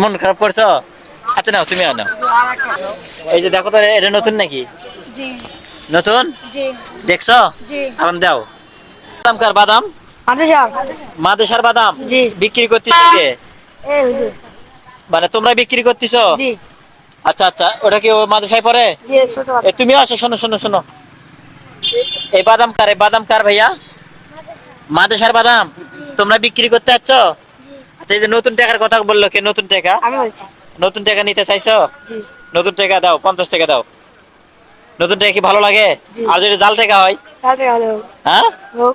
মন খারাপ করছ? আচ্ছা নাও তুমি নাও এই যে দেখো তো এটা নতুন নাকি? জি। নতুন? জি। দেখছ? জি। আরাম দাও। বাদাম কার বাদাম? আদেশা মাদেশার বাদাম? জি। বিক্রি করতেছো কে? মানে তোমরা বিক্রি করতেছো? জি। আচ্ছা আচ্ছা ওটা কি ও মাদেশায় পড়ে? এ, তুমি আসো শোনো শোনো শোনো। এই বাদাম কার এই বাদাম কার ভাইয়া? মাদেশার বাদাম? তোমরা বিক্রি করতে যাচ্ছ? আচ্ছা এই যে নতুন টাকার কথা বলল কে? নতুন টাকা? আমি বলছি। নতুন টাকা নিতে চাইছো? জি। নতুন টাকা দাও পঞ্চাশ টাকা দাও। নতুন টাকা কি ভালো লাগে? আর যদি জাল টাকা হয়? তাহলে হলো হ্যাঁ? হোক।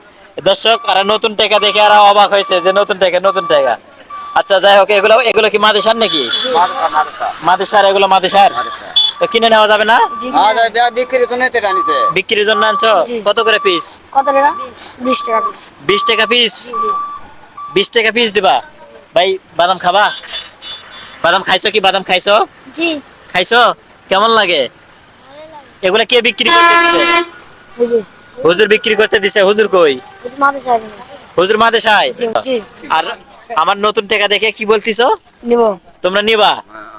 দর্শক আর নতুন টাকা দেখে আর অবাক হয়েছে যে নতুন টাকা নতুন টাকা। আচ্ছা যাই হোক এগুলো এগুলো কি মাদেশার নাকি? মাদেশার এগুলো মাদেশার তো কিনে নেওয়া যাবে না? জি। বিক্রি তো নিতে টানিতে বিক্রির জন্য আনছো? কত করে পিস কত টাকা বিশ। টাকা পিস বিশ টাকা পিস জি বিশ টাকা পিস দিবা? ভাই বাদাম খাবা? বাদাম খাইছো কি? বাদাম খাইছো? জি। খাইছো? কেমন লাগে? এগুলা কে বিক্রি করতে দিছে? হুজুর। হুজুর বিক্রি করতে দিছে হুজুর কই? হুজুর মাদেশা হুজুর জি। জি। আর আমার নতুন টাকা দেখে কি বলতিছো? নিব। তোমরা নিবা?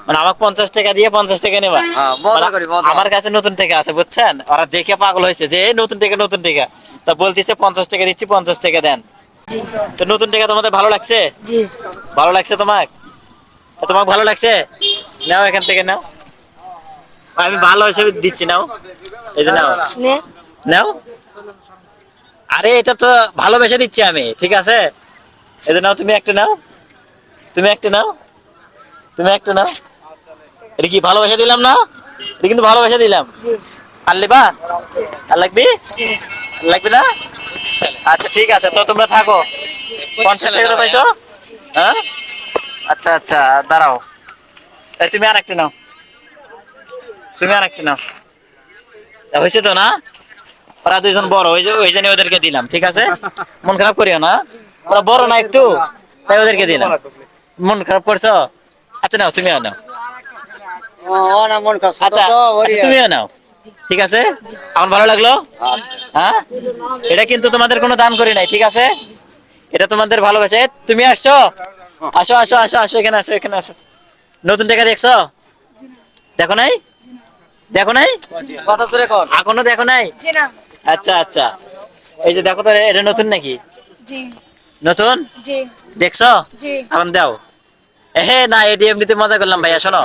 মানে আমাকে পঞ্চাশ টাকা দিয়ে পঞ্চাশ টাকা নেবা। হ্যাঁ, মানে। আমার কাছে নতুন টাকা আছে বুঝছেন? ওরা দেখে পাগল হয়েছে যে নতুন টাকা নতুন টাকা। তা বলতেছে পঞ্চাশ টাকা দিচ্ছি পঞ্চাশ টাকা দেন। জি। তো নতুন টাকা তোমাদের ভালো লাগছে? জি। ভালো লাগছে তোমাক? তোমাকে ভালো লাগছে? নাও এখান থেকে নাও। আমি ভালো হিসেবে দিচ্ছি নাও। এই যে নাও। নাও। আরে এটা তো ভালোবেসে দিচ্ছি আমি ঠিক আছে? এই যে নাও তুমি একটা নাও। তুমি একটা নাও। তুমি একটা নাও। এটা কি ভালোবেসে দিলাম না? এটা কিন্তু ভালোবেসে দিলাম। আর লিবা? আর লাগবি? লাগবে না? আচ্ছা ঠিক আছে তো তোমরা থাকো। পঞ্চাশ টাকা পাইছো? হ্যাঁ? আচ্ছা আচ্ছা দাঁড়াও। তুমি আর একটা নাও। তুমি আর একটা নাও হয়েছে তো না? ওরা দুইজন বড় ওই যে ওই জন্য ওদেরকে দিলাম ঠিক আছে? মন খারাপ করিও না। ওরা বড় না একটু তাই ওদেরকে দিলাম। মন খারাপ করছ? আচ্ছা নাও তুমিও নাও। আচ্ছা আচ্ছা, তুমিও নাও। ঠিক আছে? আমার ভালো লাগল? হ্যাঁ? এটা কিন্তু তোমাদের কোনো দান করি নাই ঠিক আছে? এটা তোমাদের ভালোবাসে। তুমি আসছো? আসো আসো আসো আসো এখানে আসো এখানে আসো। নতুন টাকা দেখছ? দেখো নাই? দেখো নাই? কথা তোরে কর। এখনও দেখো নাই? জি না। আচ্ছা আচ্ছা। এই যে দেখো তো এটা নতুন নাকি? জি। নতুন? জি। দেখছ? জি। আমার দাও। হে না এটি এমনিতে মজা করলাম ভাইয়া শোনো।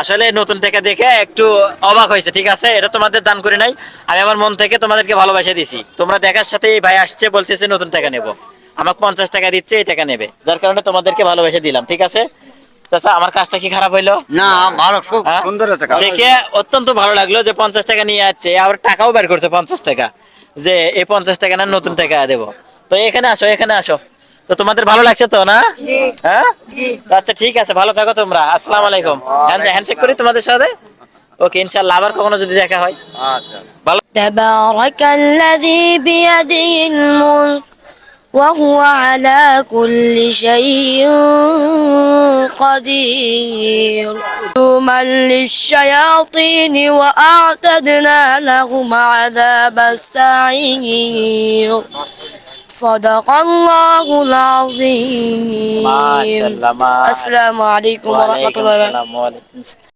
আসলে নতুন টাকা দেখে একটু অবাক হয়েছে ঠিক আছে? এটা তোমাদের দান করে নাই। আমি আমার মন থেকে তোমাদেরকে ভালোবাসা দিছি। তোমরা দেখার সাথে এই ভাই আসছে বলতেছে নতুন টাকা নেব। আমাকে পঞ্চাশ টাকা দিচ্ছে এই টাকা নেবে। যার কারণে তোমাদেরকে ভালোবেসে দিলাম ঠিক আছে? আমার কাজটা কি খারাপ হইল? হ্যাঁ? দেখে অত্যন্ত ভালো লাগল যে পঞ্চাশ টাকা নিয়ে আসছে আবার টাকাও বের করছে পঞ্চাশ টাকা। যে এই পঞ্চাশ টাকা না নতুন টাকা দেবো। তো এখানে আসো এখানে আসো। তো তোমাদের ভালো লাগছে তো না? হ্যাঁ? আচ্ছা ঠিক আছে ভালো থাকো তোমরা। আসসালাম আলাইকুম। হ্যান্ডশেক করি তোমাদের সাথে? ওকে ইনশাল্লাহ আবার কখনো যদি দেখা হয়। ভালো وهو على كل شيء قدير. دوما للشياطين وأعتدنا لهم عذاب السعير. صدق الله العظيم. ما شاء الله ما السلام عليكم ورحمة الله وبركاته.